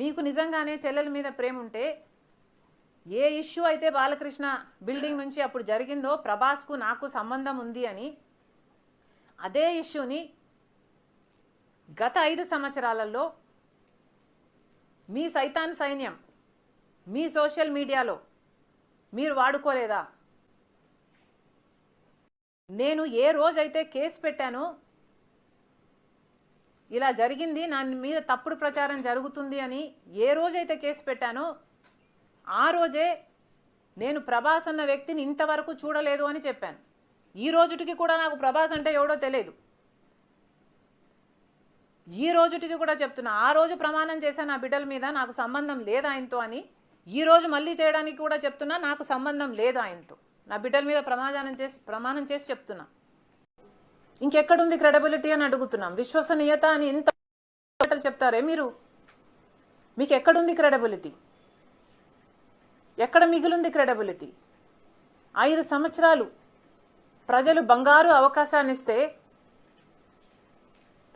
మీకు నిజంగానే చెల్లెల మీద ప్రేమ ఉంటే ఏ ఇష్యూ అయితే బాలకృష్ణ బిల్డింగ్ నుంచి అప్పుడు జరిగిందో ప్రభాస్కు నాకు సంబంధం ఉంది అని అదే ఇష్యూని గత ఐదు సంవత్సరాలలో మీ సైతాన్ సైన్యం మీ సోషల్ మీడియాలో మీరు వాడుకోలేదా? నేను ఏ రోజైతే కేసు పెట్టానో ఇలా జరిగింది నా మీద తప్పుడు ప్రచారం జరుగుతుంది అని ఏ రోజైతే కేసు పెట్టానో ఆ రోజే నేను ప్రభాస్ అన్న వ్యక్తిని ఇంతవరకు చూడలేదు అని చెప్పాను. ఈ రోజుటికి కూడా నాకు ప్రభాస్ అంటే ఎవడో తెలియదు ఈ రోజుటికి కూడా చెప్తున్నా ఆ రోజు ప్రమాణం చేశా నా బిడ్డల మీద నాకు సంబంధం లేదు ఆయనతో అని ఈ రోజు మళ్ళీ చేయడానికి కూడా చెప్తున్నా నాకు సంబంధం లేదు ఆయనతో. నా బిడ్డల మీద ప్రమాణం చేసి ప్రమాణం చేసి చెప్తున్నా. ఇంకెక్కడుంది క్రెడిబిలిటీ అని అడుగుతున్నాం. విశ్వసనీయత అని ఇంత మాటలు చెప్తారే మీరు? మీకు ఎక్కడుంది క్రెడిబిలిటీ ఎక్కడ మిగిలింది క్రెడిబిలిటీ ఐదు సంవత్సరాలు ప్రజలు బంగారు అవకాశాన్ని ఇస్తే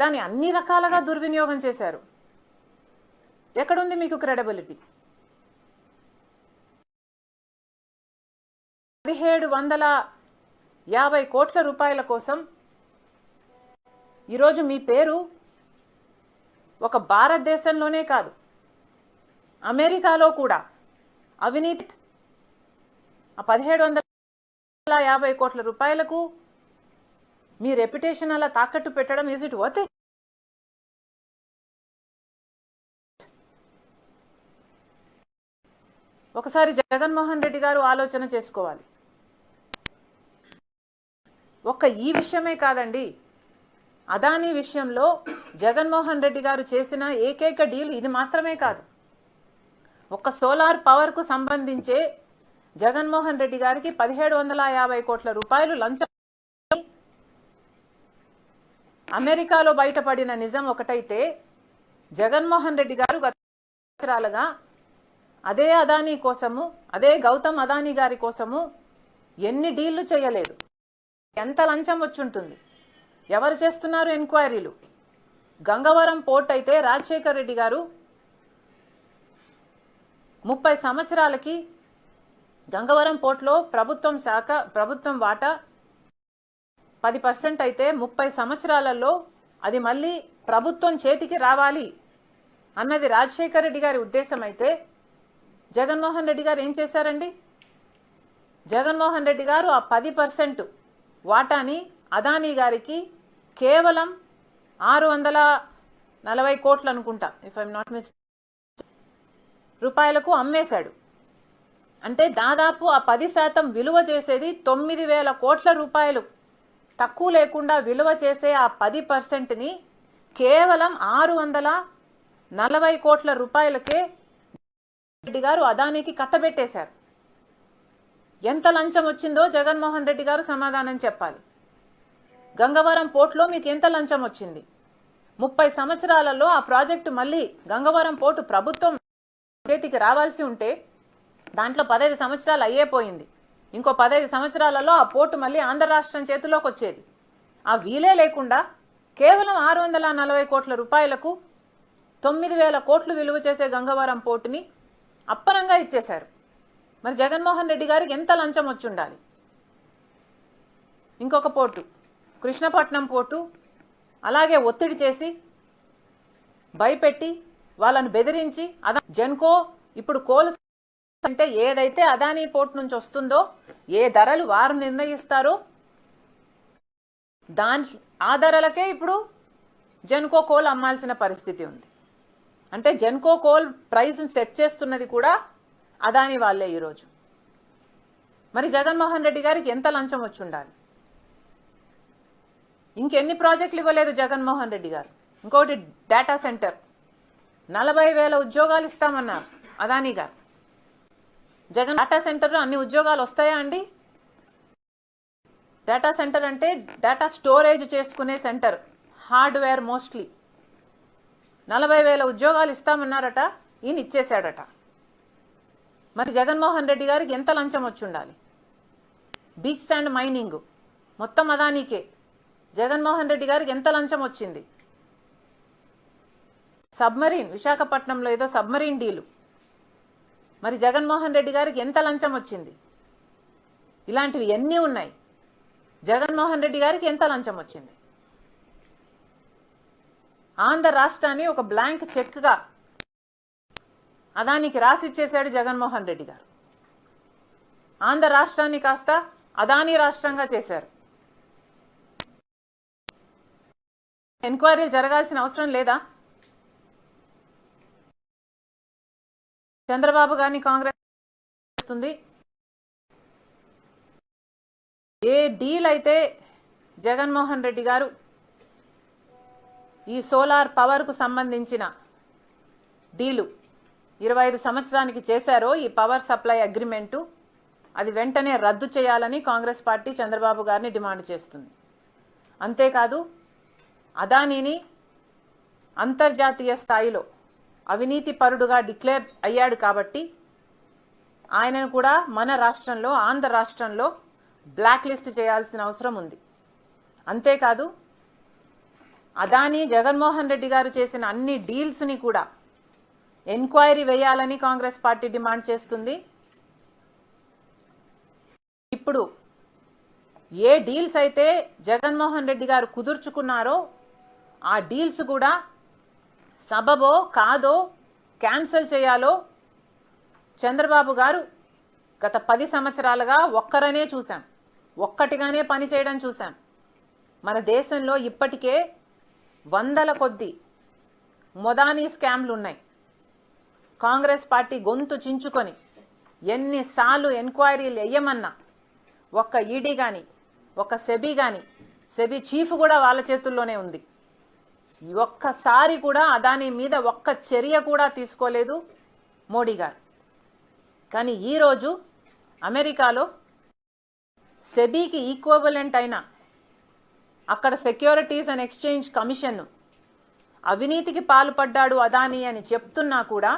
దాన్ని అన్ని రకాలుగా దుర్వినియోగం చేశారు. ఎక్కడుంది మీకు క్రెడిబిలిటీ పదిహేడు వందల యాభై కోట్ల రూపాయల కోసం ఈరోజు మీ పేరు ఒక భారతదేశంలోనే కాదు అమెరికాలో కూడా. అవినీతి ఆ పదిహేడు వందల యాభై కోట్ల రూపాయలకు మీ రెప్యుటేషన్ అలా తాకట్టు పెట్టడం ఈజ్ ఇట్ వర్త్ ఒకసారి జగన్మోహన్ రెడ్డి గారు ఆలోచన చేసుకోవాలి. ఒక్క ఈ విషయమే కాదండి అదానీ విషయంలో జగన్మోహన్ రెడ్డి గారు చేసిన ఏకైక డీల్ ఇది మాత్రమే కాదు. ఒక సోలార్ పవర్కు సంబంధించే జగన్మోహన్ రెడ్డి గారికి పదిహేడు వందల యాభై కోట్ల రూపాయలు లంచం. అమెరికాలో బయటపడిన నిజం ఒకటైతే జగన్మోహన్ రెడ్డి గారు గత అదే అదానీ కోసము అదే గౌతమ్ అదానీ గారి కోసము ఎన్ని డీళ్ళు చేయలేదు. ఎంత లంచం వచ్చుంటుంది? ఎవరు చేస్తున్నారు ఎంక్వైరీలు? గంగవరం పోర్ట్ అయితే రాజశేఖర్ రెడ్డి గారు ముప్పై సంవత్సరాలకి గంగవరం పోర్ట్లో ప్రభుత్వం శాఖ ప్రభుత్వం వాటా పది పర్సెంట్ అయితే ముప్పై సంవత్సరాలలో అది మళ్ళీ ప్రభుత్వం చేతికి రావాలి అన్నది రాజశేఖర్ రెడ్డి గారి ఉద్దేశం అయితే జగన్మోహన్ రెడ్డి గారు ఏం చేశారండి? జగన్మోహన్ రెడ్డి గారు ఆ పది పర్సెంట్ వాటాని అదానీ గారికి కేవలం ఆరు వందల నలభై కోట్లు అనుకుంటా ఇఫ్ ఐఎమ్ నాట్ మిస్ రూపాయలకు అమ్మేశాడు. అంటే దాదాపు ఆ పది శాతం విలువ చేసేది తొమ్మిది వేల కోట్ల రూపాయలు. తక్కువ లేకుండా విలువ చేసే ఆ పది పర్సెంట్ని కేవలం ఆరు వందల నలభై కోట్ల రూపాయలకే రెడ్డి గారు అదానికి కట్టబెట్టేశారు. ఎంత లంచం వచ్చిందో జగన్మోహన్ రెడ్డి గారు సమాధానం చెప్పాలి. గంగవరం పోర్టులో మీకు ఎంత లంచం వచ్చింది? ముప్పై సంవత్సరాలలో ఆ ప్రాజెక్టు మళ్ళీ గంగవరం పోర్టు ప్రభుత్వం చేతికి రావాల్సి ఉంటే దాంట్లో పదహైదు సంవత్సరాలు అయ్యేపోయింది ఇంకో పదహైదు సంవత్సరాలలో ఆ పోర్టు మళ్ళీ ఆంధ్ర రాష్ట్రం చేతిలోకి వచ్చేది. ఆ వీలే లేకుండా కేవలం ఆరు వందల నలభై కోట్ల రూపాయలకు తొమ్మిది వేల కోట్లు విలువ చేసే గంగవరం పోర్టుని అప్పనంగా ఇచ్చేశారు. మరి జగన్మోహన్ రెడ్డి గారికి ఎంత లంచం వచ్చి ఉండాలి? ఇంకొక పోర్టు. కృష్ణపట్నం పోర్టు అలాగే ఒత్తిడి చేసి భయపెట్టి వాళ్ళను బెదిరించి అదా జెన్కో ఇప్పుడు కోల్ అంటే ఏదైతే అదానీ పోర్ట్ నుంచి వస్తుందో ఏ ధరలు వారు నిర్ణయిస్తారో దాని ఆ ధరలకే ఇప్పుడు జెన్కో కోల్ అమ్మాల్సిన పరిస్థితి ఉంది. అంటే జెన్కో కోల్ ప్రైస్ సెట్ చేస్తున్నది కూడా అదాని వాళ్ళే ఈరోజు. మరి జగన్మోహన్ రెడ్డి గారికి ఎంత లంచం వచ్చి ఉండాలి ఇంకెన్ని ప్రాజెక్టులు ఇవ్వలేదు జగన్మోహన్ రెడ్డి గారు. ఇంకోటి డేటా సెంటర్ నలభై వేల ఉద్యోగాలు ఇస్తామన్నారు అదానీ గారు. జగన్ డేటా సెంటర్లో అన్ని ఉద్యోగాలు వస్తాయా అండి? డేటా సెంటర్ అంటే డేటా స్టోరేజ్ చేసుకునే సెంటర్ హార్డ్వేర్ మోస్ట్లీ నలభై వేల ఉద్యోగాలు ఇస్తామన్నారట ఈయన ఇచ్చేశాడట. మరి జగన్మోహన్ రెడ్డి గారికి ఎంత లంచం వచ్చి ఉండాలి బీచ్ అండ్ మైనింగ్ మొత్తం అదానికే. జగన్మోహన్ రెడ్డి గారికి ఎంత లంచం వచ్చింది? సబ్మరీన్ విశాఖపట్నంలో ఏదో సబ్మరీన్ డీలు. మరి జగన్మోహన్ రెడ్డి గారికి ఎంత లంచం వచ్చింది? ఇలాంటివి ఎన్ని ఉన్నాయి? జగన్మోహన్ రెడ్డి గారికి ఎంత లంచం వచ్చింది? ఆంధ్ర రాష్ట్రాన్ని ఒక బ్లాంక్ చెక్గా అదానికి రాసిచ్చేశాడు జగన్మోహన్ రెడ్డి గారు. ఆంధ్ర రాష్ట్రాన్ని కాస్త అదానీ రాష్ట్రంగా చేశారు. ఎంక్వైరీ జరగాల్సిన అవసరం లేదా? చంద్రబాబు గారిని కాంగ్రెస్ చేస్తుంది. ఏ డీల్ అయితే జగన్మోహన్ రెడ్డి గారు ఈ సోలార్ పవర్కు సంబంధించిన డీలు ఇరవై ఐదు సంవత్సరానికి చేశారో ఈ పవర్ సప్లై అగ్రిమెంటు అది వెంటనే రద్దు చేయాలని కాంగ్రెస్ పార్టీ చంద్రబాబు గారిని డిమాండ్ చేస్తుంది. అంతేకాదు అదానీని అంతర్జాతీయ స్థాయిలో అవినీతి పరుడుగా డిక్లేర్ అయ్యాడు కాబట్టి ఆయనను కూడా మన రాష్ట్రంలో ఆంధ్ర రాష్ట్రంలో బ్లాక్ లిస్ట్ చేయాల్సిన అవసరం ఉంది. అంతేకాదు అదానీ జగన్మోహన్ రెడ్డి గారు చేసిన అన్ని డీల్స్ని కూడా ఎంక్వైరీ వేయాలని కాంగ్రెస్ పార్టీ డిమాండ్ చేస్తుంది. ఇప్పుడు ఏ డీల్స్ అయితే జగన్మోహన్ రెడ్డి గారు కుదుర్చుకున్నారో ఆ డీల్స్ కూడా సబబో కాదో క్యాన్సిల్ చేయాలో చంద్రబాబు గారు గత పది సంవత్సరాలుగా ఒక్కరనే చూశాం. ఒక్కటిగానే పని చేయడం చూశాం. మన దేశంలో ఇప్పటికే వందల కొద్ది మొదానీ స్కామ్లు ఉన్నాయి కాంగ్రెస్ పార్టీ గొంతు చించుకొని ఎన్నిసార్లు ఎంక్వైరీలు వేయమన్నా ఒక్క ఈడీ కానీ ఒక సెబీ కానీ సెబీ చీఫ్ కూడా వాళ్ళ చేతుల్లోనే ఉంది. ఒక్కసారి కూడా అదాని మీద ఒక్క చర్య కూడా తీసుకోలేదు మోడీ గారు. కానీ ఈరోజు అమెరికాలో సెబీకి ఈక్వబలెంట్ అయిన అక్కడ సెక్యూరిటీస్ అండ్ ఎక్స్చేంజ్ కమిషన్ అవినీతికి పాల్పడ్డాడు అదాని అని చెప్తున్నా కూడా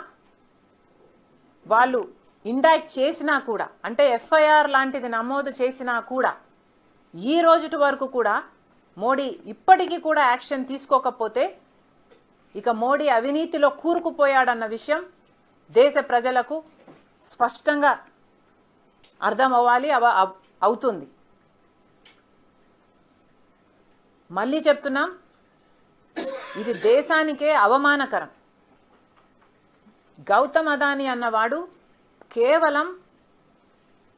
వాళ్ళు ఇండైక్ట్ చేసినా కూడా అంటే ఎఫ్ఐఆర్ లాంటిది నమోదు చేసినా కూడా ఈ రోజుటి వరకు కూడా మోడీ ఇప్పటికీ కూడా యాక్షన్ తీసుకోకపోతే ఇక మోడీ అవినీతిలో కూరుకుపోయాడన్న విషయం దేశ ప్రజలకు స్పష్టంగా అర్థం అవ్వాలి అవ అవ్- అవుతుంది. మళ్ళీ చెప్తున్నాం ఇది దేశానికే అవమానకరం. గౌతమ్ అదాని అన్నవాడు కేవలం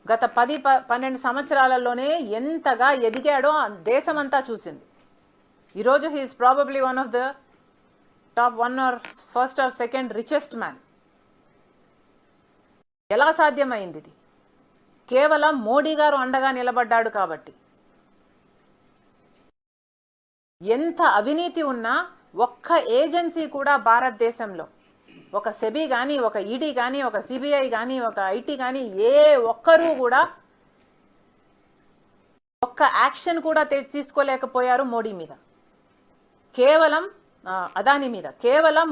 గత పది ప- పన్నెండు సంవత్సరాలలోనే ఎంతగా ఎదిగాడో దేశమంతా చూసింది. ఈరోజు he is probably one of the top one or first or second richest man ఎలా సాధ్యమైంది ఇది? కేవలం మోడీ గారు అండగా నిలబడ్డాడు కాబట్టి. ఎంత అవినీతి ఉన్నా ఒక్క ఏజెన్సీ కూడా భారతదేశంలో ఒక సెబీ కానీ ఒక ఈడీ కానీ ఒక సిబిఐ కానీ ఒక ఐటీ కానీ ఏ ఒక్కరూ కూడా ఒక్క యాక్షన్ కూడా తీసుకోలేకపోయారు మోడీ మీద. కేవలం అదాని మీద. కేవలం